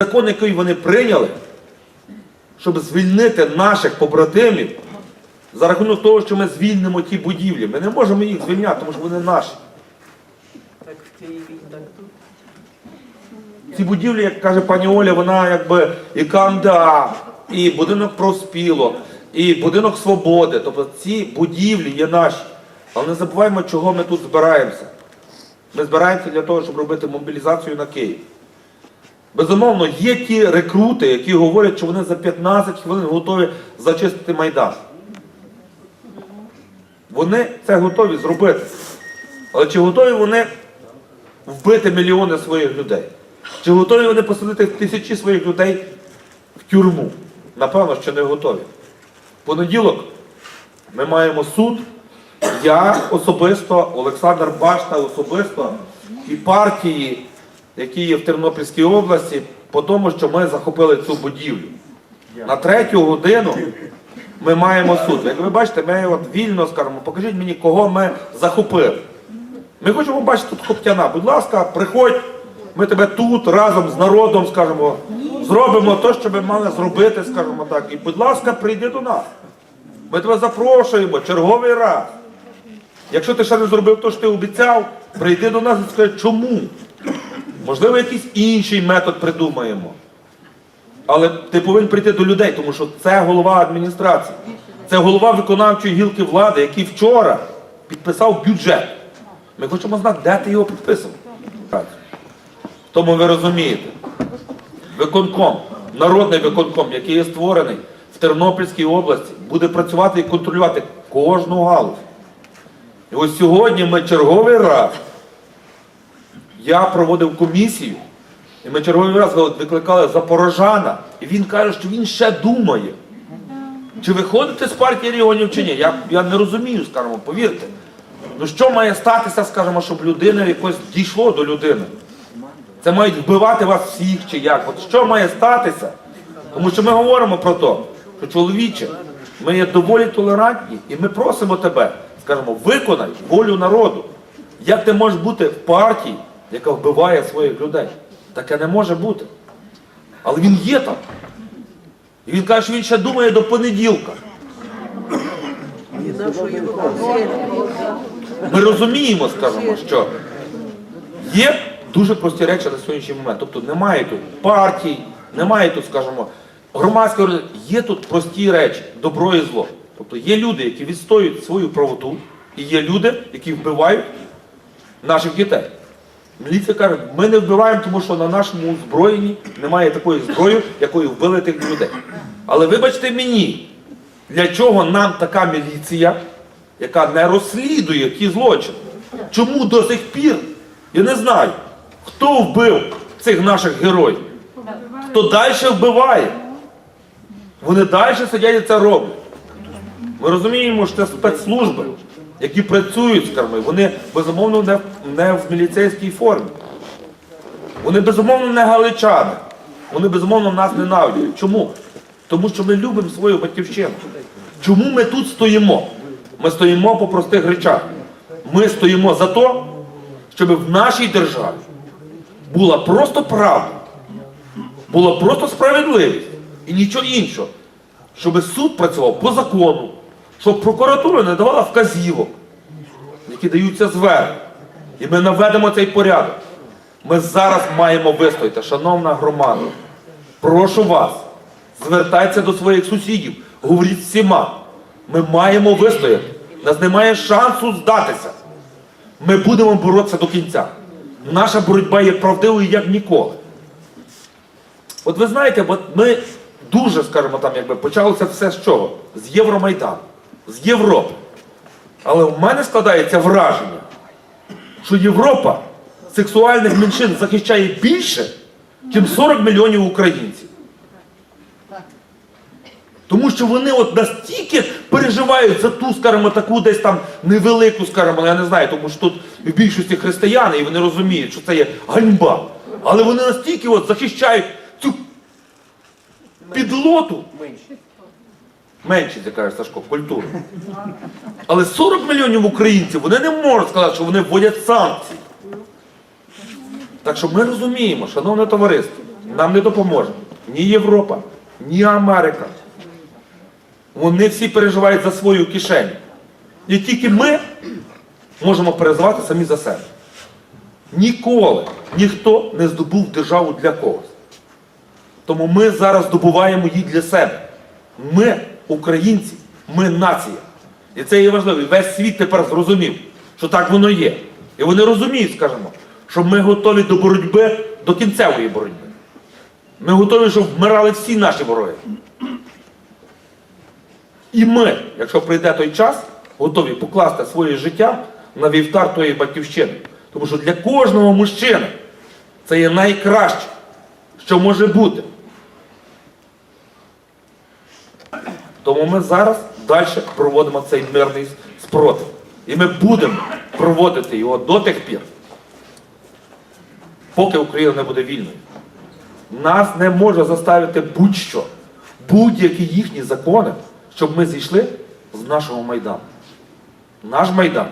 закон, який вони прийняли, щоб звільнити наших побратимів за рахунок того, що ми звільнимо ті будівлі. Ми не можемо їх звільняти, тому що вони наші. Ці будівлі, як каже пані Оля, вона якби і КМДА, і будинок профспілок, і будинок свободи. Тобто ці будівлі є наші. Але не забуваємо, чого ми тут збираємося. Ми збираємося для того, щоб робити мобілізацію на Київ. Безумовно, є ті рекрути, які говорять, що вони за 15 хвилин готові зачистити Майдан. Вони це готові зробити. Але чи готові вони вбити мільйони своїх людей? Чи готові вони посадити тисячі своїх людей в тюрму? Напевно, що не готові. Понеділок ми маємо суд. Я особисто, Олександр Башта особисто і партії, які є в Тернопільській області, по тому, що ми захопили цю будівлю. На третю годину ми маємо суд. Як ви бачите, ми от вільно скажемо, покажіть мені, кого ми захопили. Ми хочемо бачити тут Коптяна. Будь ласка, приходь, ми тебе тут разом з народом, скажімо, зробимо те, що ми мали зробити, скажімо так. І, будь ласка, прийди до нас. Ми тебе запрошуємо черговий раз. Якщо ти ще не зробив те, що ти обіцяв, прийди до нас і скажи, чому? Можливо, якийсь інший метод придумаємо. Але ти повинен прийти до людей, тому що це голова адміністрації, це голова виконавчої гілки влади, який вчора підписав бюджет. Ми хочемо знати, де ти його підписав. Тому ви розумієте, виконком, народний виконком, який є створений в Тернопільській області, буде працювати і контролювати кожну галузь. І ось сьогодні ми черговий раз, я проводив комісію, і ми черговий раз викликали Запорожана, і він каже, що він ще думає. Чи виходити з партії регіонів чи ні? Я, я не розумію, скажімо, повірте. Ну що має статися, скажімо, щоб людина якось дійшло до людини? Це мають вбивати вас всіх чи як? От що має статися? Тому що ми говоримо про те, що чоловіче, ми є доволі толерантні, і ми просимо тебе, скажімо, виконай волю народу. Як ти можеш бути в партії, яка вбиває своїх людей? Таке не може бути. Але він є там. І він каже, що він ще думає до понеділка. Ми розуміємо, скажімо, що є дуже прості речі на сьогоднішній момент. Тобто немає тут партій, немає тут, скажімо, громадської. Є тут прості речі, добро і зло. Тобто є люди, які відстоюють свою правоту, і є люди, які вбивають наших дітей. Міліція каже, ми не вбиваємо, тому що на нашому озброєнні немає такої зброї, якою вбили тих людей. Але вибачте мені, для чого нам така міліція, яка не розслідує ті злочини? Чому до сих пір? Я не знаю, хто вбив цих наших героїв, хто далі вбиває. Вони далі сидять і це роблять. Ми розуміємо, що це спецслужби, які працюють з карми, вони безумовно не, не в міліцейській формі. Вони безумовно не галичани. Вони безумовно нас ненавидять. Чому? Тому що ми любимо свою батьківщину. Чому ми тут стоїмо? Ми стоїмо по простих речах. Ми стоїмо за те, щоб в нашій державі була просто правда, була просто справедливість і нічого іншого. Щоб суд працював по закону, щоб прокуратура не давала вказівок, які даються зверху. І ми наведемо цей порядок. Ми зараз маємо вистояти, шановна громада. Прошу вас, звертайтеся до своїх сусідів, говоріть всіма. Ми маємо вистояти. У нас немає шансу здатися. Ми будемо боротися до кінця. Наша боротьба є правдивою як ніколи. От ви знаєте, от ми дуже, скажімо там, якби почалося все з чого? З Євромайдану, з Європи. Але в мене складається враження, що Європа сексуальних меншин захищає більше, ніж 40 мільйонів українців. Тому що вони от настільки переживають за ту, скажімо, таку десь там невелику, скажімо, я не знаю, тому що тут в більшості християни, і вони розуміють, що це є ганьба. Але вони настільки от захищають цю підлоту. Меншість, як каже Сашко, культуру. Але 40 мільйонів українців вони не можуть сказати, що вони вводять санкції. Так що ми розуміємо, шановне товариство, нам не допоможе ні Європа, ні Америка. Вони всі переживають за свою кишеню. І тільки ми можемо переживати самі за себе. Ніколи ніхто не здобув державу для когось. Тому ми зараз здобуваємо її для себе. Ми, українці, ми нація. І це є важливо. Весь світ тепер зрозумів, що так воно є. І вони розуміють, скажімо, що ми готові до боротьби, до кінцевої боротьби. Ми готові, щоб вмирали всі наші вороги. І ми, якщо прийде той час, готові покласти своє життя на вівтар тої батьківщини. Тому що для кожного мужчини це є найкраще, що може бути. Тому ми зараз далі проводимо цей мирний спротив. І ми будемо проводити його до тих пір, поки Україна не буде вільною. Нас не може заставити будь-що, будь-які їхні закони, щоб ми зійшли з нашого Майдану. Наш Майдан